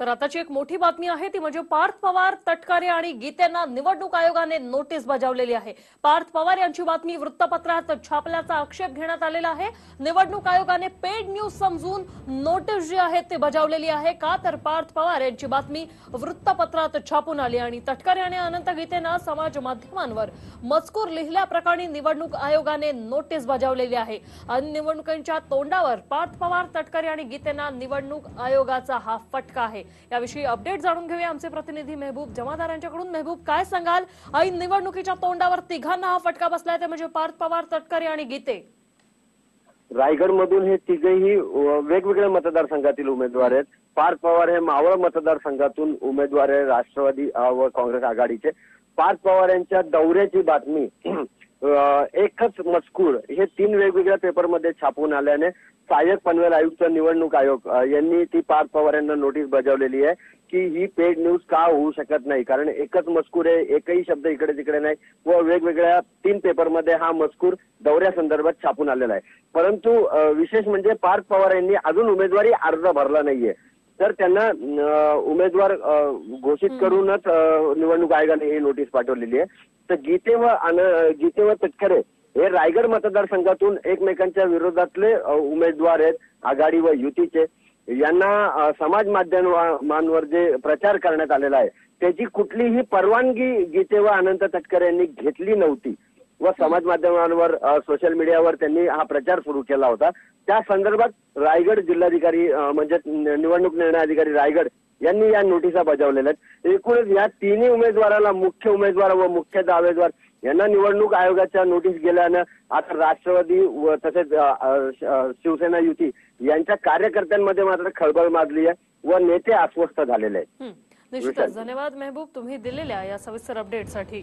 तर आताची एक मोठी बातमी आहे ती म्हणजे पार्थ पवार तटकरे आणि गीतेंना निवडणूक आयोगाने नोटीस बजावलेली आहे. पार्थ पवार यांची बातमी वृत्तपत्रात छापल्याचा आक्षेप घेण्यात आलेला आहे. निवडणूक आयोगाने पेड न्यूज समजून नोटीस जी आहे ती बजावलेली आहे. का तर पार्थ पवार यांची बातमी वृत्तपत्रात छापून आली आणि तटकरे आणि अनंत गीतेंना समाज माध्यमांवर मजकूर लिहिल्याप्रकरणी निवडणूक आयोगाने नोटीस बजावलेली आहे. आणि निवडणुकांच्या तोंडावर पार्थ पवार तटकरे आणि गीतेंना निवडणूक आयोगाचा हा फटका आहे. याविषयी अपडेट जाणून घेऊया आमचे प्रतिनिधी मेहबूब. जमादार यांच्याकडून मेहबूब काय सांगाल? ऐन निवडणुकीच्या तोंडावर तिघांना हा फटका बसलाय. ते म्हणजे पार्थ पवार तटकरे आणि गीते. रायगड मधून हे तिघेही वेगवेगळ्या मतदारसंघातील उमेदवार आहेत. पार्थ पवार हे मावळ मतदारसंघातून उमेदवार आहे राष्ट्रवादी व काँग्रेस आघाडीचे. पार्थ पवार यांच्या दौऱ्याची बातमी एकच मजकूर हे तीन वेगवेगळ्या पेपरमध्ये छापून आल्याने सहाय्यक पनवेल आयुक्त निवडणूक आयोग यांनी ती पार्थ पवार यांना नोटीस बजावलेली आहे की ही पेड न्यूज का होऊ शकत नाही? कारण एकच मजकूर आहे एकही शब्द इकडे तिकडे नाही व वेगवेगळ्या तीन पेपरमध्ये हा मजकूर दौऱ्यासंदर्भात छापून आलेला आहे. परंतु विशेष म्हणजे पार्थ पवार यांनी अजून उमेदवारी अर्ज भरला नाहीये. तर त्यांना उमेदवार घोषित करूनच निवडणूक आयोगाने ही नोटीस पाठवलेली आहे. तर गीते व गीते व तटकरे हे रायगड मतदारसंघातून एकमेकांच्या विरोधातले उमेदवार आहेत आघाडी व युतीचे. यांना समाज माध्यमांवर जे प्रचार करण्यात आलेला आहे त्याची कुठलीही परवानगी गीते व अनंत तटकरे यांनी घेतली नव्हती. व समाज माध्यमांवर सोशल मीडियावर त्यांनी हा प्रचार सुरू केला होता. त्या संदर्भात रायगड जिल्हाधिकारी म्हणजे निवडणूक निर्णय अधिकारी रायगड यांनी या नोटिसा बजावलेल्या आहेत. एकूणच या तिन्ही उमेदवाराला मुख्य उमेदवार व मुख्य दावेदार यांना निवडणूक आयोगाच्या नोटीस गेल्यानं आता राष्ट्रवादी व तसेच शिवसेना युती यांच्या कार्यकर्त्यांमध्ये मात्र खळबळ माजली आहे व नेते अस्वस्थ झालेले आहेत. निश्चितच. धन्यवाद मेहबूब तुम्ही दिलेल्या या सविस्तर अपडेटसाठी